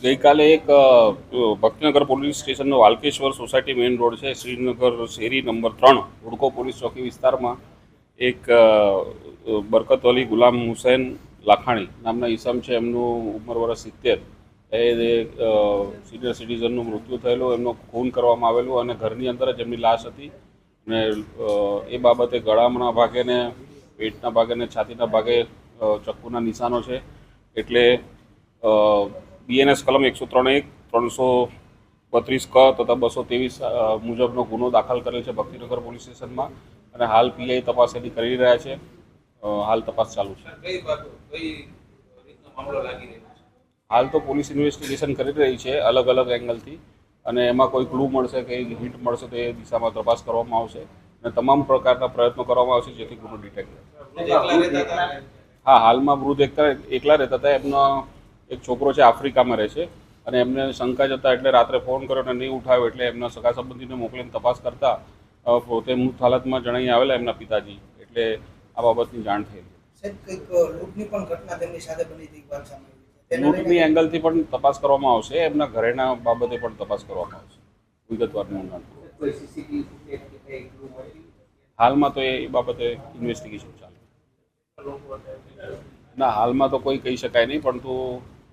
ગઈકાલે એક ભક્તિનગર પોલીસ સ્ટેશનનો વાલકેશ્વર સોસાયટી મેઇન રોડ છે, શ્રીનગર શેરી નંબર ત્રણ હુડકો પોલીસ ચોકી વિસ્તારમાં એક બરકતવલી ગુલામ હુસૈન લાખાણી નામના ઈસમ છે, એમનું ઉંમર વર્ષ સિત્તેર. એ સિનિયર સિટીઝનનું મૃત્યુ થયેલું, એમનો ખૂન કરવામાં આવેલું અને ઘરની અંદર જ એમની લાશ હતી. અને એ બાબતે ગળામણા ભાગે ને પેટના ભાગે ને છાતીના ભાગે ચક્કુના નિશાનો છે. એટલે બીએનએસ કલમ એકસો ત્રણ એક ત્રણસો બત્રીસ ક તથા બસો ત્રેવીસ મુજબનો ગુનો દાખલ કરેલ છે ભક્તિનગર પોલીસ સ્ટેશનમાં અને હાલ પીઆઈ તપાસ એની કરી રહ્યા છે. હાલ તપાસ ચાલુ છે. હાલ તો પોલીસ ઇન્વેસ્ટિગેશન કરી રહી છે અલગ અલગ એંગલથી અને એમાં કોઈ ક્લુ મળશે કે હિન્ટ મળશે તો એ દિશામાં તપાસ કરવામાં આવશે અને તમામ પ્રકારના પ્રયત્નો કરવામાં આવશે જેથી ગુનો ડિટેક્ટ હા હાલમાં વૃદ્ધ એકલા એકલા રહેતા હતા. એમનો એક છોકરો છે આફ્રિકામાં રહે છે અને એમને શંકા જતા એટલે રાત્રે ફોન કર્યો અને નહીં ઉઠાવ્યો એટલે એમના સગા સંબંધીને મોકલીને તપાસ કરતા પોતે મૃત હાલતમાં જણાઈ આવેલા એમના પિતાજી. એટલે આ બાબતની જાણ થયેલી. સાહેબ લૂંટની પણ ઘટના તેમની સાથે બની હતી એક વાર સામે આવી છે. તેને લૂંટની લઈને એંગલથી પણ તપાસ કરવામાં આવશે એમના ઘરેના બાબતે પણ તપાસ કરવામાં આવશે. વિગતવાર મળી? હાલમાં તો એ બાબતે ઇન્વેસ્ટિગેશન ચાલે. ના હાલમાં તો કોઈ કહી શકાય નહીં પરંતુ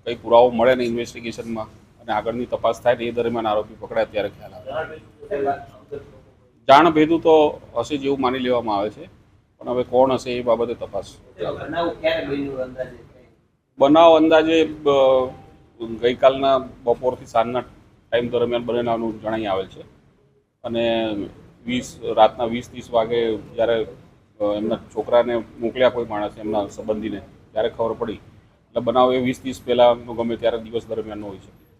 કંઈ પુરાવો મળે ને ઇન્વેસ્ટિગેશનમાં અને આગળની તપાસ થાય ને એ દરમિયાન આરોપી પકડાય ત્યારે ખ્યાલ આવે. જાણ ભેદું તો હશે જેવું માની લેવામાં આવે છે, પણ હવે કોણ હશે એ બાબતે તપાસ બનાવ અંદાજે ગઈકાલના બપોરથી સાંજના ટાઈમ દરમિયાન બનેલાનું જણાઈ આવેલ છે. અને વીસ, રાતના વીસ ત્રીસ વાગે જ્યારે એમના છોકરાને મોકલ્યા કોઈ માણસ એમના સંબંધીને, ત્યારે ખબર પડી એટલે બનાવ એ વીસ ત્રીસ પહેલાંનો ગમે ત્યારે દિવસ દરમિયાનનો હોઈ શકે.